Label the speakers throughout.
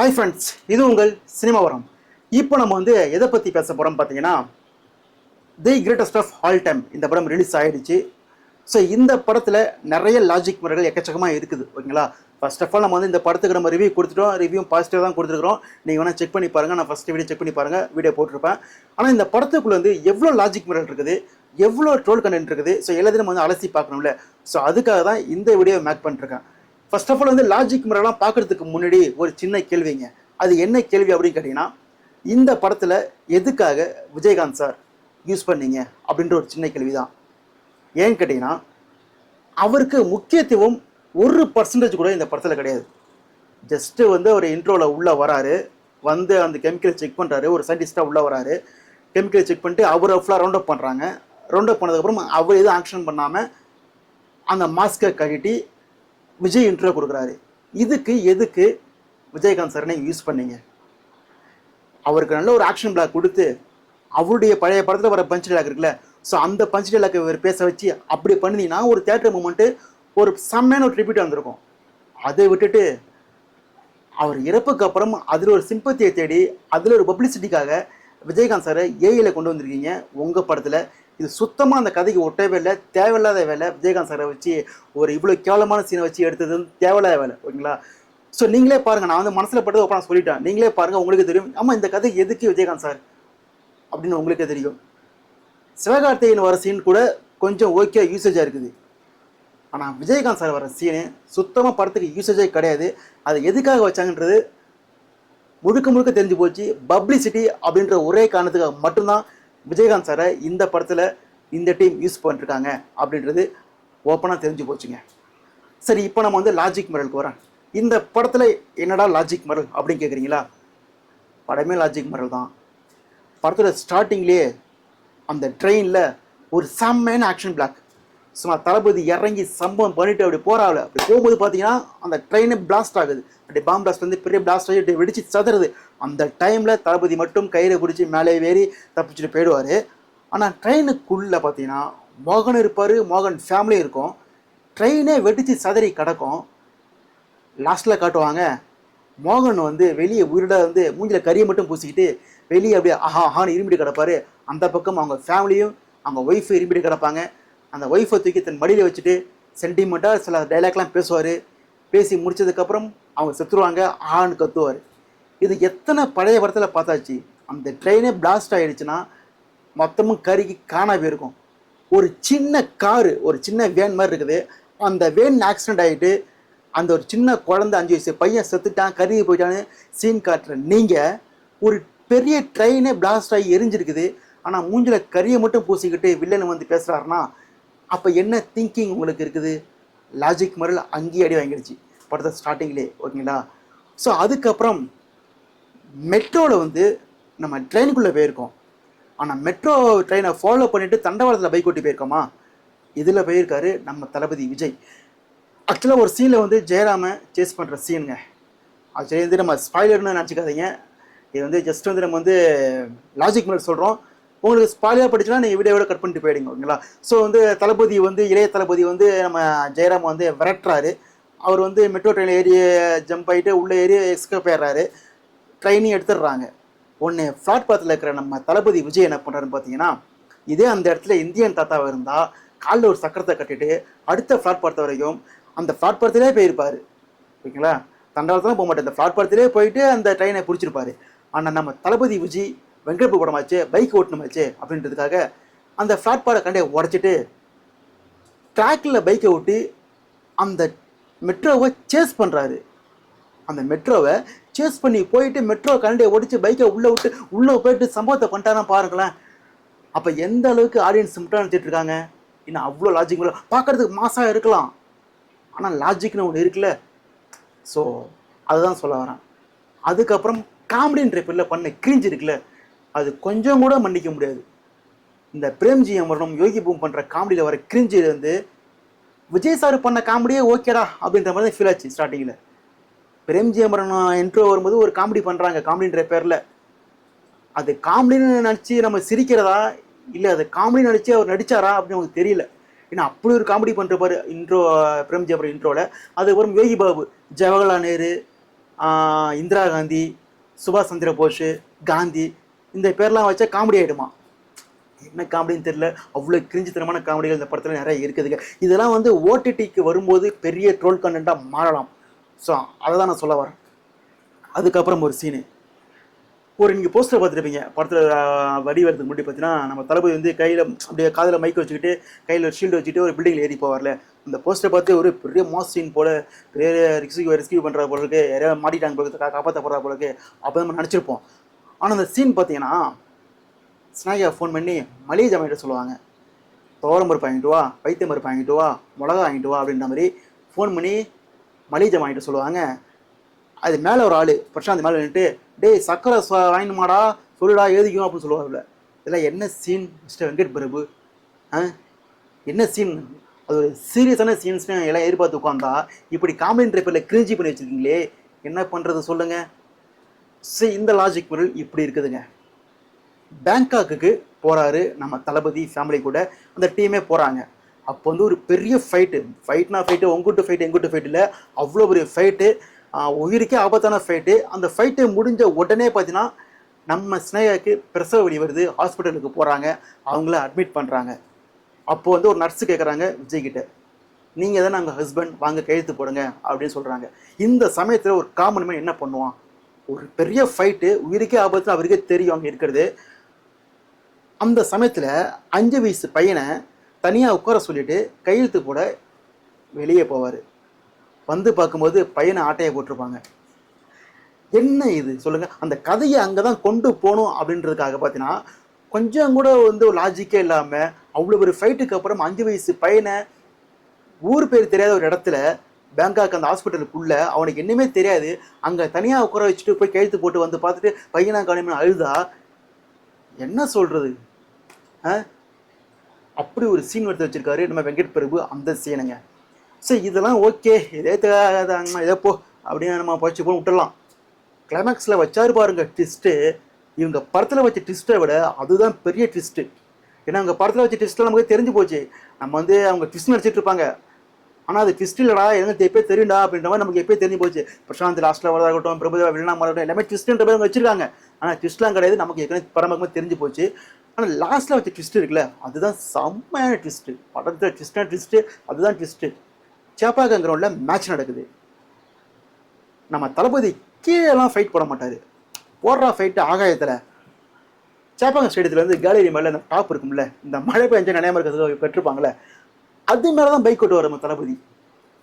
Speaker 1: Hi friends இது உங்கள் சினிமாவரம். இப்போ நம்ம வந்து எதை பற்றி பேச போகிறோம் பார்த்தீங்கன்னா the greatest of all time இந்த படம் ரிலீஸ் ஆகிடுச்சு ஸோ இந்த படத்தில் நிறைய லாஜிக் முறைகள் எக்கச்சக்கமாக இருக்குது ஓகேங்களா? ஃபர்ஸ்ட் ஆஃப் ஆல் நம்ம வந்து இந்த படத்துக்கு நம்ம ரிவ்யூ கொடுத்துட்டோம். ரிவ்யூ பாசிட்டிவ் தான் கொடுத்துருக்கோம் நீங்கள் வேணால் செக் பண்ணி பாருங்கள் நான் ஃபஸ்ட் வீடியோ செக் பண்ணி பாருங்கள் வீடியோ போட்டிருப்பேன். ஆனால் இந்த படத்துக்குள்ளே வந்து எவ்வளோ லாஜிக் முறைகள் இருக்குது எவ்வளோ ட்ரோல் கண்டென்ட் இருக்குது ஸோ எல்லாத்தையும் நம்ம வந்து அலசி பார்க்கணும்ல. ஸோ அதுக்காக தான் இந்த வீடியோ மேக் பண்ணிருக்கேன் ஃபர்ஸ்ட் ஆஃப் ஆல் வந்து லாஜிக் முறையெல்லாம் பார்க்கறதுக்கு முன்னாடி ஒரு சின்ன கேள்விங்க. அது என்ன கேள்வி அப்படின்னு கேட்டிங்கன்னா இந்த படத்தில் எதுக்காக விஜயகாந்த் சார் யூஸ் பண்ணீங்க அப்படின்ற ஒரு சின்ன கேள்வி தான் ஏன்னு கேட்டிங்கன்னா அவருக்கு முக்கியத்துவம் ஒரு பர்சன்டேஜ் கூட இந்த படத்தில் கிடையாது. ஜஸ்ட்டு வந்து அவர் இன்ட்ரோவில் உள்ளே வராரு. வந்து அந்த கெமிக்கலை செக் பண்ணுறாரு ஒரு சயின்டிஸ்ட்டாக உள்ளே வராரு. கெமிக்கலை செக் பண்ணிட்டு அவரை ஃபுல்லாக ரவுண்ட் அப் பண்ணுறாங்க ரவுண்ட் அப் பண்ணதுக்கப்புறம் அவர் எதுவும் ஆக்ஷன் பண்ணாமல் அந்த மாஸ்கை கழட்டி விஜய் இன்ட்ரோ கொடுக்குறாரு. இதுக்கு எதுக்கு விஜயகாந்த் சார் யூஸ் பண்ணீங்க? அவருக்கு நல்ல ஒரு ஆக்ஷன் பிளாக் கொடுத்து அவருடைய பழைய படத்தில் வர பஞ்ச் டைலாக் இருக்குல்ல ஸோ அந்த பஞ்ச் டைலாக் இவர் பேச வச்சு அப்படி பண்ணினீங்கன்னா ஒரு தேட்டர் மூமெண்ட்டு ஒரு செம்மையான ஒரு ட்ரிபியூட் வந்திருக்கும். அதை விட்டுட்டு அவர் இறப்புக்கு அப்புறம் அதில் ஒரு சிம்பத்தியை தேடி அதில் ஒரு பப்ளிசிட்டிக்காக விஜயகாந்த் சாரை ஏஐயில் கொண்டு வந்திருக்கீங்க. உங்கள் படத்தில் இது சுத்தமாக அந்த கதைக்கு ஒட்டவே இல்லை தேவையில்லாத வேலை. விஜயகாந்த் சாரை வச்சு ஒரு இவ்வளோ கேவலமான சீனை வச்சு எடுத்தது தேவையில்லாத வேலை ஓகேங்களா? ஸோ நீங்களே பாருங்கள் நான் வந்து மனசில் பட்டதை ஒப்பா சொல்லிட்டேன். நீங்களே பாருங்கள் உங்களுக்கு தெரியும். ஆமாம் இந்த கதை எதுக்கு விஜயகாந்த் சார் அப்படின்னு உங்களுக்கே தெரியும். சிவகார்த்திகேயன் வர சீன் கூட கொஞ்சம் ஓகே யூசேஜாக இருக்குது. ஆனால் விஜயகாந்த் சார் வர சீனு சுத்தமாக படத்துக்கு யூசேஜே கிடையாது. அதை எதுக்காக வச்சாங்கன்றது முழுக்க முழுக்க தெரிஞ்சு போச்சு. பப்ளிசிட்டி அப்படின்ற ஒரே காரணத்துக்காக மட்டும்தான் விஜயகாந்த் சாரை இந்த படத்தில் இந்த டீம் யூஸ் பண்ணிருக்காங்க அப்படின்றது ஓப்பனாக தெரிஞ்சு போச்சுங்க. சரி இப்போ நம்ம வந்து லாஜிக் மரலுக்கு வரேன் இந்த படத்தில் என்னடா லாஜிக் மரல் அப்படின்னு கேட்குறீங்களா படமே லாஜிக் மரல் தான். படத்தோட ஸ்டார்டிங்லேயே அந்த ட்ரெயினில் ஒரு செம்மையான ஆக்ஷன் பிளாக் சும்மா தளபதி இறங்கி சம்பவம் பண்ணிட்டு அப்படி போறாள் அப்படி போகும்போது பார்த்தீங்கன்னா அந்த ட்ரெயினு பிளாஸ்ட் ஆகுது. அப்படி பாம் பிளாஸ்ட் வந்து பெரிய பிளாஸ்ட் ஆகி வெடிச்சு சதுறது அந்த டைமில் தளபதி மட்டும் கயிறு பிடிச்சி மேலே ஏறி தப்பிச்சுட்டு போயிடுவார். ஆனால் ட்ரெயினுக்குள்ளே பார்த்தீங்கன்னா மோகன் இருப்பார் மோகன் ஃபேமிலி இருக்கும். ட்ரெயினே வெடித்து சதறி கிடக்கும். லாஸ்ட்டில் காட்டுவாங்க. மோகன் வந்து வெளியே உயிரிட வந்து மூஞ்சில் கறியை மட்டும் பூசிக்கிட்டு வெளியே அப்படியே ஆஹா ஆஹான்னு இரும்பிட்டு கிடப்பாரு. அந்த பக்கம் அவங்க ஃபேமிலியும் அவங்க ஒய்ஃபு இரும்பிட்டு கிடப்பாங்க. அந்த ஒய்ஃபை தூக்கி தன் மடியில் வச்சுட்டு சென்டிமெண்ட்டாக சில டைலாக்லாம் பேசுவார். பேசி முடிச்சதுக்கப்புறம் அவங்க செத்துருவாங்க ஆன்னு கத்துவார். இது எத்தனை பழைய படத்தில் பார்த்தாச்சு? அந்த ட்ரெயினே பிளாஸ்ட் ஆகிடுச்சுன்னா மொத்தமும் கருகி காணா போயிருக்கும். ஒரு சின்ன காரு ஒரு சின்ன வேன் மாதிரி இருக்குது. அந்த வேன் ஆக்சிடெண்ட் ஆகிட்டு அந்த ஒரு சின்ன குழந்தை அஞ்சு வயசு பையன் செத்துட்டான் கருகி போயிட்டான்னு சீன் காட்டுற நீங்கள் ஒரு பெரிய ட்ரெயினே பிளாஸ்ட் ஆகி எரிஞ்சிருக்குது. ஆனால் மூஞ்சில் கறியை மட்டும் பூசிக்கிட்டு வில்லன் வந்து பேசுகிறாருன்னா அப்போ என்ன திங்கிங் உங்களுக்கு இருக்குது? லாஜிக் முறையில் அங்கேயே அடி வாங்கிடுச்சு. படத்தை ஸ்டார்டிங்லேயே ஓகேங்களா ஸோ அதுக்கப்புறம் மெட்ரோவில் வந்து நம்ம ட்ரெயினுக்குள்ளே போயிருக்கோம். ஆனால் மெட்ரோ ட்ரெயினை ஃபாலோ பண்ணிவிட்டு தண்டவாளத்தில் பைக் ஓட்டி போயிருக்கோமா? இதில் போயிருக்காரு நம்ம தளபதி விஜய். ஆக்சுவலாக ஒரு சீனில் வந்து ஜெயராம சேஸ் பண்ணுற சீனுங்க அது வந்து நம்ம ஸ்பாய்லர்னு நினச்சிக்காதீங்க. இது வந்து ஜஸ்ட் வந்து நம்ம வந்து லாஜிக் முன்னாடி சொல்கிறோம் உங்களுக்கு ஸ்பாலியாக படிச்சுன்னா நீங்கள் வீடியோவோட கட் பண்ணிட்டு போயிடுங்க ஓகேங்களா ஸோ வந்து தளபதி வந்து இளைய தளபதி வந்து நம்ம ஜெயராம் வந்து விரட்டுறாரு. அவர் வந்து மெட்ரோ ட்ரெயின் ஏறி ஜம்ப் ஆகிட்டு உள்ளே ஏறி எஸ்கேப் ஆயிடுறாரு. ட்ரெயினையும் எடுத்துடுறாங்க. ஒன்று பிளாட்பாத்தில் இருக்கிற நம்ம தளபதி விஜய் என்ன பண்ணுறாருன்னு பார்த்தீங்கன்னா இதே அந்த இடத்துல இந்தியன் தாத்தாவாக இருந்தால் காலில் ஒரு சக்கரத்தை கட்டிட்டு அடுத்த பிளாட்பாரத்தை வரைக்கும் அந்த பிளாட்பாரத்திலே போயிருப்பார். ஓகேங்களா தண்டவாளத்தில் போக மாட்டேன் இந்த பிளாட்பாரத்திலே போயிட்டு அந்த ட்ரெயினை பிடிச்சிருப்பாரு. ஆனால் நம்ம தளபதி விஜய் வெங்கடப்பு படமாச்சு பைக் ஓட்டணுமாச்சு அப்படின்றதுக்காக அந்த பிளாட்பாரை கண்டே உடச்சிட்டு ட்ராக்கில் பைக்கை ஓட்டி அந்த மெட்ரோவை சேஸ் பண்ணுறாரு அந்த மெட்ரோவை சேஸ் பண்ணி போயிட்டு மெட்ரோ கரண்டை ஒடிச்சு பைக்கை உள்ளே விட்டு உள்ளே போயிட்டு சம்பவத்தை பண்ணிட்டானா பாருங்களேன். அப்போ எந்த அளவுக்கு ஆடியன்ஸ் சிம்பிளாக நினச்சிட்டு இருக்காங்க? இன்னும் அவ்வளோ லாஜிக் பார்க்கறதுக்கு மாசாக இருக்கலாம். ஆனால் லாஜிக்னு ஒன்று இருக்குல்ல. ஸோ அதுதான் சொல்ல வரேன். அதுக்கப்புறம் காமெடின்ற பேரில் பண்ண கிரிஞ்சு இருக்குல்ல. அது கொஞ்சம் கூட மன்னிக்க முடியாது. இந்த பிரேம்ஜி அமரணம் யோகி பூம் பண்ணுற காமெடியில் வர கிரிஞ்சில் வந்து விஜய் சார் பண்ண காமெடியே ஓகேடா அப்படின்ற மாதிரி தான் ஃபீல் ஆச்சு ஸ்டார்டிங்கில் பிரேம்ஜி அமரன் இன்ட்ரோ வரும்போது ஒரு காமெடி பண்ணுறாங்க காமெடின்ற பேரில். அது காமெடின்னு நினச்சி நம்ம சிரிக்கிறதா? இல்லை அது காமெடி நடிச்சு அவர் நடிச்சாரா அப்படின்னு நமக்கு தெரியல. ஏன்னா அப்படி ஒரு காமெடி பண்ணுறப்பாரு இன்ட்ரோ பிரேம்ஜி அமரன் இன்ட்ரோவில் அதுக்கப்புறம் யோகி பாபு ஜவஹர்லால் நேரு இந்திரா காந்தி சுபாஷ் சந்திர போஸ் காந்தி இந்த பேர்லாம் வச்சா காமெடி ஆகிடுமா என்ன காமெடின்னு தெரியல அவ்வளோ கிரிஞ்சித்தனமான காமெடிகள் இந்த படத்தில் நிறைய இருக்குதுங்க இதெல்லாம் வந்து ஓடிடிக்கு வரும்போது பெரிய ட்ரோல் கண்டென்ட்டாக மாறலாம் ஸோ அதை தான் நான் சொல்ல வரேன் அதுக்கப்புறம் ஒரு சீனு ஒரு நீங்கள் போஸ்டர் பார்த்துருப்பீங்க படத்தில் வடி வரதுக்கு முன்னாடி பார்த்தீங்கன்னா நம்ம தளபதி வந்து கையில் அப்படியே காதில் மைக் வச்சுக்கிட்டு கையில் ஒரு ஷீல்டு வச்சுக்கிட்டு ஒரு பில்டிங்கில் ஏறி போவார்ல அந்த போஸ்டரை பார்த்து ஒரு பெரிய மாஸ் சீன் போல பெரிய ரிஸ்கியூ ரெஸ்கியூ பண்ணுற போல இருக்குது யாரையாவது மாட்டிட்டாங்க போல காப்பாற்ற போகிற போல இருக்கு அப்போ நம்ம நினச்சிருப்போம் ஆனால் அந்த சீன் பார்த்தீங்கன்னா ஸ்நாகியா ஃபோன் பண்ணி மளிகை ஜாமான்கிட்ட சொல்லுவாங்க. துவரம் பருப்பு வாங்கிட்டு வா பைத்தியம் பருப்பு வாங்கிட்டு வா மிளகா வாங்கிட்டு வா அப்படின்ற மாதிரி ஃபோன் பண்ணி மளிகை ஜாமான் வாங்கிட்டு சொல்லுவாங்க. அது மேலே ஒரு ஆள் பிரசாந்த் மேலே நின்றுட்டு டேய் சக்கரை வாங்கினுமாடா சொல்லுடா எழுதிக்கும் அப்படின்னு சொல்லுவாங்கல்ல இதெல்லாம் என்ன சீன் மிஸ்டர் வெங்கட் பிரபு? ஆ? என்ன சீன் அது ஒரு சீரியஸான சீன்ஸ்னு எல்லாம் எதிர்பார்த்து உட்காந்தா இப்படி காமெடி ட்ரைப்பரில் கிரிஞ்சி பண்ணி வச்சிருக்கீங்களே என்ன பண்ணுறது சொல்லுங்கள் ஸோ இந்த லாஜிக் பொருள் இப்படி இருக்குதுங்க. பேங்காக்குக்கு போகிறாரு நம்ம தளபதி ஃபேமிலி கூட. அந்த டீமே போகிறாங்க அப்போ வந்து ஒரு பெரிய ஃபைட்டு ஃபைட்னா ஃபைட்டு உங்ககிட்ட ஃபைட்டு எங்கிட்ட ஃபைட் இல்லை. அவ்வளோ பெரிய ஃபைட்டு உயிருக்கே ஆபத்தான ஃபைட்டு அந்த ஃபைட்டு முடிஞ்ச உடனே பார்த்தீங்கன்னா நம்ம ஸ்னேகாக்கு பிரசவ வழி வருது. ஹாஸ்பிட்டலுக்கு போகிறாங்க அவங்கள அட்மிட் பண்ணுறாங்க அப்போ வந்து ஒரு நர்ஸு கேட்குறாங்க விஜய்கிட்ட நீங்கள் தான் அங்கே ஹஸ்பண்ட் வாங்க கையெழுத்து போடுங்க அப்படின்னு சொல்கிறாங்க இந்த சமயத்தில் ஒரு காமன் மேன் என்ன பண்ணுவான்? ஒரு பெரிய ஃபைட்டு உயிருக்கே ஆபத்து அவருக்கே தெரியும் அங்கே இருக்கிறது. அந்த சமயத்தில் அஞ்சு வயசு பையனை தனியாக உட்கார சொல்லிட்டு கையெழுத்து போட வெளியே போவார். வந்து பார்க்கும்போது பையனை ஆட்டையை போட்டிருப்பாங்க. என்ன இது? சொல்லுங்கள் அந்த கதையை அங்கே தான் கொண்டு போகணும் அப்படின்றதுக்காக பார்த்தீங்கன்னா கொஞ்சம் கூட வந்து ஒரு லாஜிக்கே இல்லாமல் அவ்வளோ ஒரு ஃபைட்டுக்கு அப்புறம் அஞ்சு வயசு பையனை ஊர் பேர் தெரியாத ஒரு இடத்துல பேங்காக் அந்த ஹாஸ்பிட்டலுக்குள்ள அவனுக்கு என்னமே தெரியாது. அங்கே தனியாக உட்கார வச்சுட்டு போய் கையெழுத்து போட்டு வந்து பார்த்துட்டு பையனா காணுமே அழுதா? என்ன சொல்றது? ஆ? அப்படி ஒரு சீன் எடுத்து வச்சிருக்காரு நம்ம வெங்கட் பிரபு அந்த சீனுங்க. சரி இதெல்லாம் ஓகே. இதே தேவை இதே போ அப்படின்னு நம்ம பச்சு போய் விட்டுடலாம். கிளைமேக்ஸில் வச்சாரு பாருங்க ட்விஸ்ட்டு இவங்க படத்தில் வச்ச ட்விஸ்ட்டை விட அதுதான் பெரிய ட்விஸ்ட்டு ஏன்னா அவங்க படத்தில் வச்ச ட்விஸ்ட்டில் நமக்கு தெரிஞ்சு போச்சு. நம்ம வந்து அவங்க ட்விஸ்ட் நடிச்சிட்டு இருப்பாங்க. ஆனால் அது ட்விஸ்ட் இல்லடா எனக்கு எப்பயே தெரியும்டா அப்படின்ற மாதிரி நமக்கு எப்பயே தெரிஞ்சு போச்சு. பிரசாந்த் லாஸ்ட்டில் வரதாகட்டும் பிரபுதேவா வில்லனா இருக்கட்டும் எல்லாமே ட்விஸ்ட்ன்ற மாதிரி வச்சிருக்காங்க. ஆனால் ட்விஸ்ட்லாம் கிடையாது நமக்கு ஏற்கனவே பரமக்கமாக தெரிஞ்சு போச்சு. ஆனால் லாஸ்ட்டில் வச்ச ட்விஸ்ட் இருக்குல்ல அதுதான் செம்மையான ட்விஸ்ட்டு படத்தில் ட்விஸ்டான ட்விஸ்ட்டு அதுதான் ட்விஸ்ட்டு சேப்பாக்கம் கிரவுண்டில் மேட்ச் நடக்குது. நம்ம தளபதி கீழெல்லாம் ஃபைட் போட மாட்டார். போடுறா ஃபைட்டு ஆகாயத்தில். சேப்பாங்க ஸ்டேடியத்தில் வந்து கேலரி மேலே இந்த டாப் இருக்கும்ல இந்த மழை பெஞ்ச நினையாம இருக்கிறது பெற்றிருப்பாங்களே அது மேலே தான் பைக் ஓட்டுவார் நம்ம தளபதி.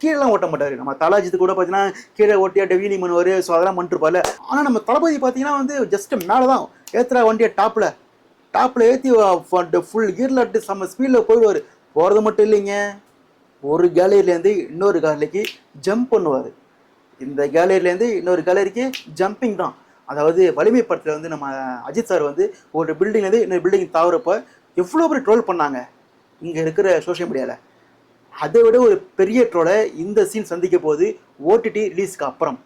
Speaker 1: கீழெல்லாம் ஓட்ட மாட்டார். நம்ம தலாஜித்து கூட பார்த்தீங்கன்னா கீழே ஓட்டியா வீலி பண்ணுவார் ஸோ அதெல்லாம் பண்ணிருப்பார்ல ஆனால் நம்ம தளபதி பார்த்தீங்கன்னா வந்து ஜஸ்ட் மேலே தான் ஏற்றுறா வண்டியை டாப்பில் டாப்பில் ஏற்றி ஃபுல் கீரில் அட்டு செம்ம ஸ்பீடில் போயிடுவார். போகிறது மட்டும் இல்லைங்க. ஒரு கேலரியிலேருந்து இன்னொரு கேலரிக்கு ஜம்ப் பண்ணுவார். இந்த கேலரியிலேருந்து இன்னொரு கேலரிக்கு ஜம்பிங் தான். அதாவது வலிமை படத்தில் வந்து நம்ம அஜித் சார் வந்து ஒரு பில்டிங்லேருந்து இன்னொரு பில்டிங் தவறப்போ எவ்வளோ பேர் ட்ரோல் பண்ணாங்க. இங்கே இருக்கிற சோஷியல் மீடியாவில் அதை விட ஒரு பெரிய ட்ரோலை இந்த சீன் சந்திக்க போது ஓடிடி ரிலீஸ்க்கு அப்புறம்.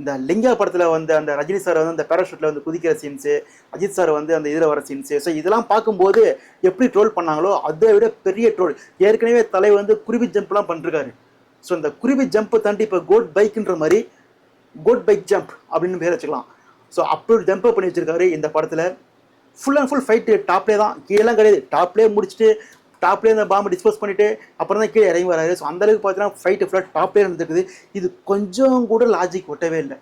Speaker 1: இந்த லிங்கா படத்தில் வந்து அந்த ரஜினி சார் வந்து அந்த பேராஷூட்டில் வந்து குதிக்கிற சீன்ஸு அஜித் சார் வந்து அந்த இதில் வர சீன்ஸு ஸோ இதெல்லாம் பார்க்கும்போது எப்படி ட்ரோல் பண்ணாங்களோ அதை விட பெரிய ட்ரோல் ஏற்கனவே தலை வந்து குருவி ஜம்ப்லாம் பண்ணிருக்காரு. ஸோ இந்த குருவி ஜம்ப்பை தாண்டி இப்போ கோட் பைக்குன்ற மாதிரி கோட் பைக் ஜம்ப் அப்படின்னு பேர் வச்சுக்கலாம். ஸோ அப்படி ஒரு ஜம்பை பண்ணி வச்சுருக்காரு இந்த படத்தில். ஃபுல் அண்ட் ஃபுல் ஃபைட்டு டாப்லேயே தான். கீழேலாம் கிடையாது. டாப்லேயே முடிச்சுட்டு டாப்லேயே அந்த பாம்பை டிஸ்போஸ் பண்ணிட்டு அப்புறம் தான் கீழே இறங்கி வராரு. ஸோ அந்தளவுக்கு பார்த்தீங்கன்னா ஃபைட்டு ஃபுல்லாக டாப்லேயே இருந்துருக்குது. இது கொஞ்சம் கூட லாஜிக் ஒட்டவே இல்லை.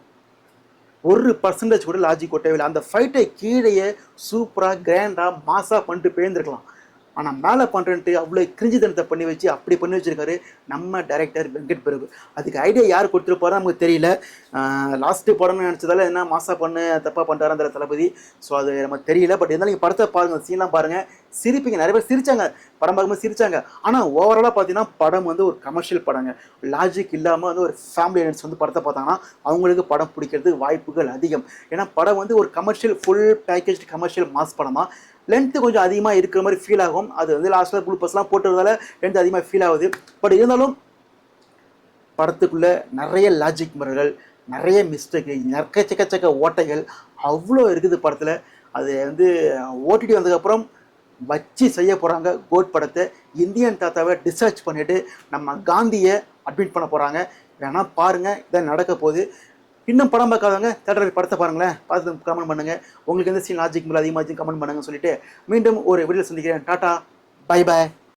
Speaker 1: ஒரு பர்சன்டேஜ் கூட லாஜிக் ஒட்டவே இல்லை. அந்த ஃபைட்டை கீழேயே சூப்பராக கிராண்டாக மாசாக பண்ணிட்டு போயிருந்துருக்கலாம். ஆனால் மேலே பண்ணுறேன்ட்டு அவ்வளோ கிரிஞ்சித்தனத்தை பண்ணி வச்சு அப்படி பண்ணி வச்சுருக்காரு நம்ம டைரக்டர் வெங்கட் பிரபு. அதுக்கு ஐடியா யார் கொடுத்துருப்பாரு நமக்கு தெரியல. லாஸ்ட்டு படம்னு நினச்சதால என்ன மாசா பண்ணு தப்பாக பண்ணுறாரு அந்த தளபதி. ஸோ அது நமக்கு தெரியல. பட் இருந்தாலும் நீங்கள் படத்தை பாருங்கள் சீன்லாம் பாருங்கள் சிரிப்பீங்க. நிறைய பேர் சிரிச்சாங்க. படம் பார்க்கும்போது சிரிச்சாங்க. ஆனால் ஓவராலாக பார்த்தீங்கன்னா படம் வந்து ஒரு கமர்ஷியல் படங்க. லாஜிக் இல்லாமல் வந்து ஒரு ஃபேமிலி ஆடியன்ஸ் வந்து படத்தை பார்த்தாங்கன்னா அவங்களுக்கு படம் பிடிக்கிறதுக்கு வாய்ப்புகள் அதிகம். ஏன்னா படம் வந்து ஒரு commercial full package commercial mass படமாக லென்த்து கொஞ்சம் அதிகமாக இருக்கிற மாதிரி ஃபீல் ஆகும். அது வந்து லாஸ்ட்டில் குளுப்பஸ்லாம் போட்டுறதால லென்த் அதிகமாக ஃபீல் ஆகுது. பட் இருந்தாலும் படத்துக்குள்ளே நிறைய லாஜிக் முறைகள் நிறைய மிஸ்டேக்கு நற்கச்சக்கச்சக்க ஓட்டைகள் அவ்வளோ இருக்குது படத்தில். அது வந்து ஓடிடி வந்ததுக்கப்புறம் வச்சு செய்ய போகிறாங்க கோட் படத்தை இந்தியன் தாத்தாவை டிசர்ச் பண்ணிவிட்டு நம்ம காந்தியை அட்மிட் பண்ண போகிறாங்க வேணால் பாருங்கள் இதான் நடக்க போகுது. இன்னும் படம் பார்க்காதவங்க தேட்டர் படத்தை பாருங்களேன். பார்த்து கமெண்ட் பண்ணுங்கள் உங்களுக்கு எந்த சீன் லாஜிக் மேலே அதிகமாக கமெண்ட் பண்ணுங்கன்னு சொல்லிட்டு மீண்டும் ஒரு வீடியோ சந்திக்கிறேன். Tata bye bye